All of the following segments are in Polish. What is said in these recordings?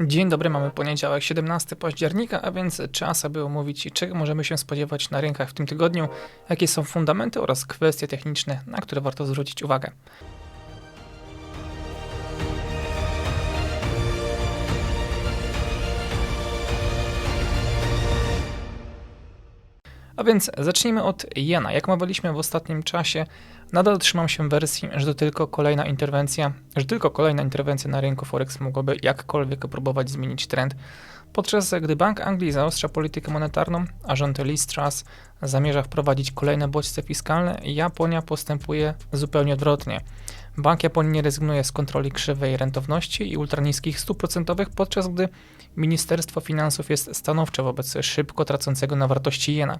Dzień dobry, mamy poniedziałek 17 października, a więc czas, aby omówić, czego możemy się spodziewać na rynkach w tym tygodniu, jakie są fundamenty oraz kwestie techniczne, na które warto zwrócić uwagę. A więc zacznijmy od jena. Jak mawialiśmy w ostatnim czasie, nadal trzymam się wersji, że tylko kolejna interwencja, że tylko kolejna interwencja na rynku Forex mogłaby jakkolwiek próbować zmienić trend. Podczas gdy Bank Anglii zaostrza politykę monetarną, a rząd Liz Truss zamierza wprowadzić kolejne bodźce fiskalne, Japonia postępuje zupełnie odwrotnie. Bank Japonii nie rezygnuje z kontroli krzywej rentowności i ultraniskich stóp procentowych, podczas gdy Ministerstwo Finansów jest stanowcze wobec szybko tracącego na wartości jena.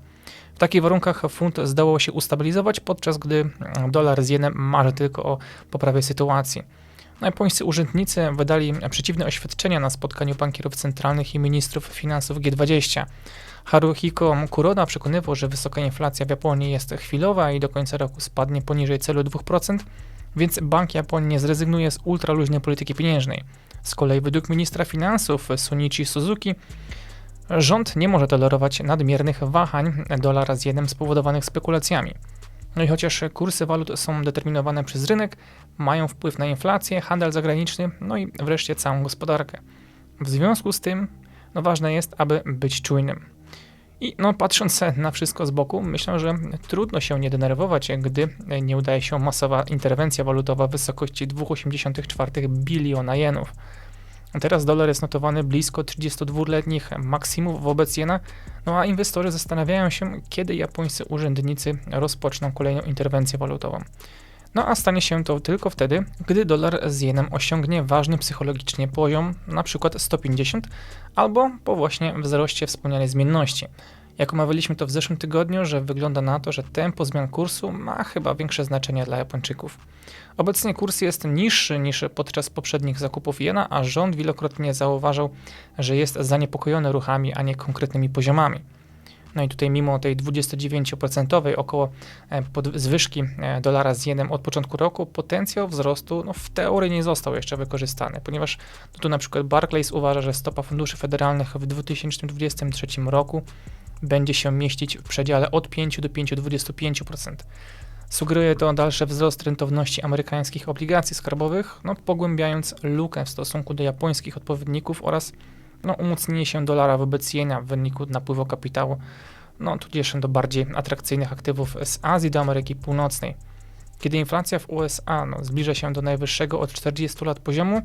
W takich warunkach funt zdało się ustabilizować, podczas gdy dolar z jenem marzy tylko o poprawie sytuacji. Japońscy urzędnicy wydali przeciwne oświadczenia na spotkaniu bankierów centralnych i ministrów finansów G20. Haruhiko Kuroda przekonywał, że wysoka inflacja w Japonii jest chwilowa i do końca roku spadnie poniżej celu 2%, więc Bank Japonii nie zrezygnuje z ultraluźnej polityki pieniężnej. Z kolei według ministra finansów Sunichi Suzuki rząd nie może tolerować nadmiernych wahań dolara z jenem spowodowanych spekulacjami. No i chociaż kursy walut są determinowane przez rynek, mają wpływ na inflację, handel zagraniczny, no i wreszcie całą gospodarkę. W związku z tym no ważne jest, aby być czujnym. I no, patrząc na wszystko z boku, myślę, że trudno się nie denerwować, gdy nie udaje się masowa interwencja walutowa w wysokości 2,84 biliona jenów. Teraz dolar jest notowany blisko 32-letnich maksimów wobec jena, no a inwestorzy zastanawiają się, kiedy japońscy urzędnicy rozpoczną kolejną interwencję walutową. No a stanie się to tylko wtedy, gdy dolar z jenem osiągnie ważny psychologicznie poziom, np. 150, albo po właśnie wzroście wspomnianej zmienności. Jak omawialiśmy to w zeszłym tygodniu, że wygląda na to, że tempo zmian kursu ma chyba większe znaczenie dla Japończyków. Obecnie kurs jest niższy niż podczas poprzednich zakupów jena, a rząd wielokrotnie zauważał, że jest zaniepokojony ruchami, a nie konkretnymi poziomami. No i tutaj mimo tej 29% około e, zwyżki e, dolara z jenem od początku roku, potencjał wzrostu no, w teorii nie został jeszcze wykorzystany, ponieważ no, tu na przykład Barclays uważa, że stopa funduszy federalnych w 2023 roku będzie się mieścić w przedziale od 5 do 5,25%. Sugeruje to dalszy wzrost rentowności amerykańskich obligacji skarbowych, no, pogłębiając lukę w stosunku do japońskich odpowiedników oraz no, umocnienie się dolara wobec jena w wyniku napływu kapitału, no, tudzież do bardziej atrakcyjnych aktywów z Azji do Ameryki Północnej. Kiedy inflacja w USA no, zbliża się do najwyższego od 40 lat poziomu,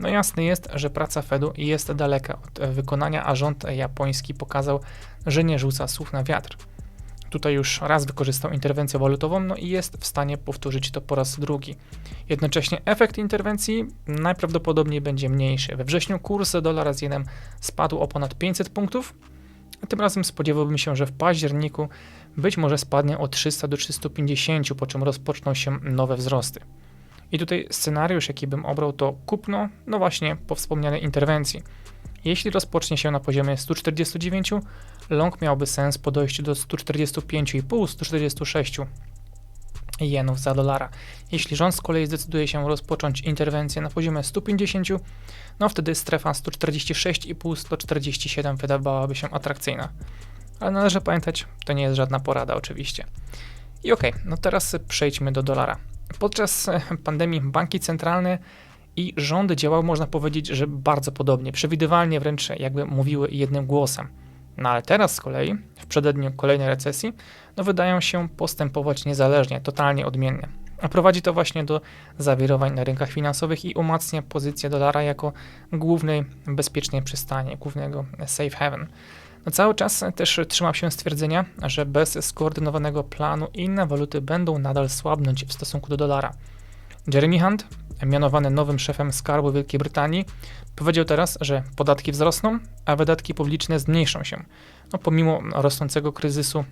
no jasne jest, że praca Fedu jest daleka od wykonania, a rząd japoński pokazał, że nie rzuca słów na wiatr. Tutaj już raz wykorzystał interwencję walutową, no i jest w stanie powtórzyć to po raz drugi. Jednocześnie efekt interwencji najprawdopodobniej będzie mniejszy. We wrześniu kurs dolara z jenem spadł o ponad 500 punktów, a tym razem spodziewałbym się, że w październiku być może spadnie o 300 do 350, po czym rozpoczną się nowe wzrosty. I tutaj scenariusz, jaki bym obrał, to kupno, no właśnie po wspomnianej interwencji. Jeśli rozpocznie się na poziomie 149, long miałby sens po dojściu do 145,5-146 jenów za dolara. Jeśli rząd z kolei zdecyduje się rozpocząć interwencję na poziomie 150, no wtedy strefa 146,5-147 wydawałaby się atrakcyjna. Ale należy pamiętać, to nie jest żadna porada oczywiście. I okay, no teraz przejdźmy do dolara. Podczas pandemii banki centralne i rządy działały, można powiedzieć, że bardzo podobnie, przewidywalnie wręcz jakby mówiły jednym głosem. No ale teraz z kolei, w przededniu kolejnej recesji, no wydają się postępować niezależnie, totalnie odmiennie. A prowadzi to właśnie do zawirowań na rynkach finansowych i umacnia pozycję dolara jako głównej bezpiecznej przystani, głównego safe haven. No cały czas też trzymał się stwierdzenia, że bez skoordynowanego planu inne waluty będą nadal słabnąć w stosunku do dolara. Jeremy Hunt, mianowany nowym szefem skarbu Wielkiej Brytanii, powiedział teraz, że podatki wzrosną, a wydatki publiczne zmniejszą się. No, pomimo rosnącego kryzysu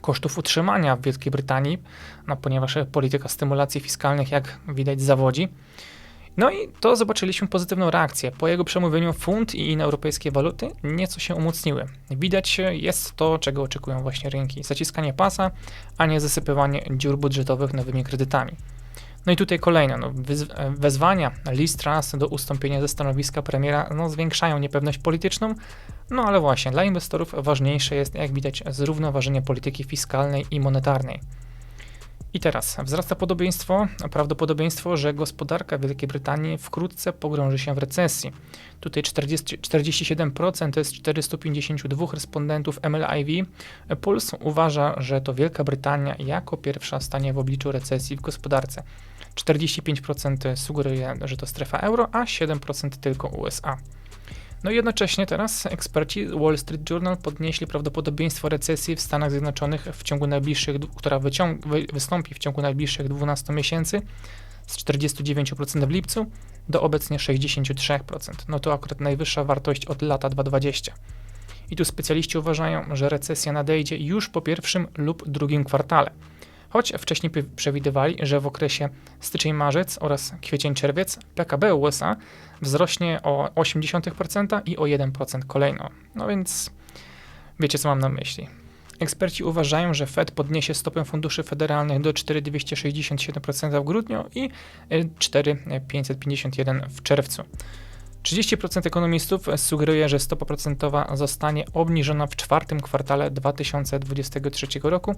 kosztów utrzymania w Wielkiej Brytanii, no, ponieważ polityka stymulacji fiskalnych, jak widać, zawodzi. No i to zobaczyliśmy pozytywną reakcję. Po jego przemówieniu funt i inne europejskie waluty nieco się umocniły. Widać jest to, czego oczekują właśnie rynki. Zaciskanie pasa, a nie zasypywanie dziur budżetowych nowymi kredytami. No i tutaj kolejne, no, wezwania Liz Truss do ustąpienia ze stanowiska premiera no, zwiększają niepewność polityczną, no ale właśnie, dla inwestorów ważniejsze jest, jak widać, zrównoważenie polityki fiskalnej i monetarnej. I teraz wzrasta podobieństwo, prawdopodobieństwo, że gospodarka Wielkiej Brytanii wkrótce pogrąży się w recesji. Tutaj 40, 47% z 452 respondentów MLIV Puls uważa, że to Wielka Brytania jako pierwsza stanie w obliczu recesji w gospodarce. 45% sugeruje, że to strefa euro, a 7% tylko USA. No i jednocześnie teraz eksperci Wall Street Journal podnieśli prawdopodobieństwo recesji w Stanach Zjednoczonych w ciągu najbliższych, która wyciąg, wy, wystąpi w ciągu najbliższych 12 miesięcy z 49% w lipcu do obecnie 63%. No to akurat najwyższa wartość od lata 2020. I tu specjaliści uważają, że recesja nadejdzie już po pierwszym lub drugim kwartale choć wcześniej przewidywali, że w okresie styczeń-marzec oraz kwiecień-czerwiec PKB USA wzrośnie o 0,8% i o 1% kolejno. No więc wiecie, co mam na myśli. Eksperci uważają, że Fed podniesie stopę funduszy federalnych do 4,267% w grudniu i 4,551% w czerwcu. 30% ekonomistów sugeruje, że stopa procentowa zostanie obniżona w czwartym kwartale 2023 roku,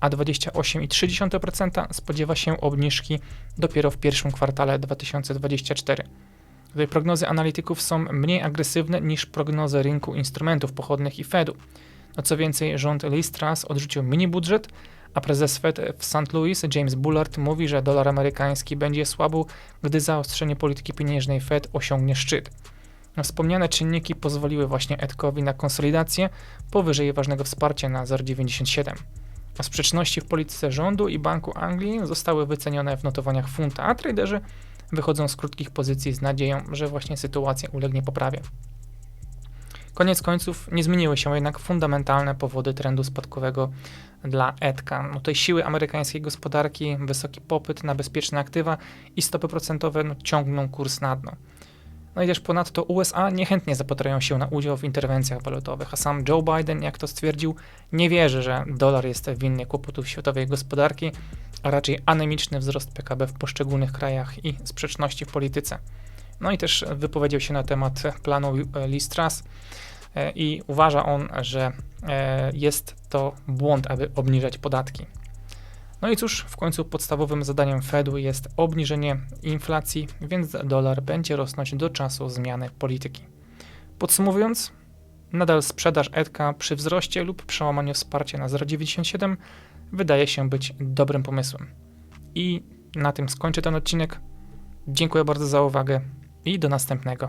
a 28,3% spodziewa się obniżki dopiero w pierwszym kwartale 2024. Tutaj prognozy analityków są mniej agresywne niż prognozy rynku instrumentów pochodnych i Fedu. No co więcej, rząd Liz Truss odrzucił mini budżet, a prezes Fed w St. Louis James Bullard mówi, że dolar amerykański będzie słabł, gdy zaostrzenie polityki pieniężnej Fed osiągnie szczyt. Wspomniane czynniki pozwoliły właśnie Edkowi na konsolidację powyżej ważnego wsparcia na 0,97. A sprzeczności w polityce rządu i Banku Anglii zostały wycenione w notowaniach funta, a traderzy wychodzą z krótkich pozycji z nadzieją, że właśnie sytuacja ulegnie poprawie. Koniec końców nie zmieniły się jednak fundamentalne powody trendu spadkowego dla ETKA. No tutaj siły amerykańskiej gospodarki, wysoki popyt na bezpieczne aktywa i stopy procentowe no, ciągną kurs na dno. No i też ponadto USA niechętnie zapatrują się na udział w interwencjach walutowych, a sam Joe Biden, jak to stwierdził, nie wierzy, że dolar jest winny kłopotów światowej gospodarki, a raczej anemiczny wzrost PKB w poszczególnych krajach i sprzeczności w polityce. No i też wypowiedział się na temat planu e, i uważa on, że e, jest to błąd, aby obniżać podatki. No i cóż, w końcu podstawowym zadaniem Fedu jest obniżenie inflacji, więc dolar będzie rosnąć do czasu zmiany polityki. Podsumowując, nadal sprzedaż ETKA przy wzroście lub przełamaniu wsparcia na 0,97 wydaje się być dobrym pomysłem. I na tym skończę ten odcinek. Dziękuję bardzo za uwagę i do następnego.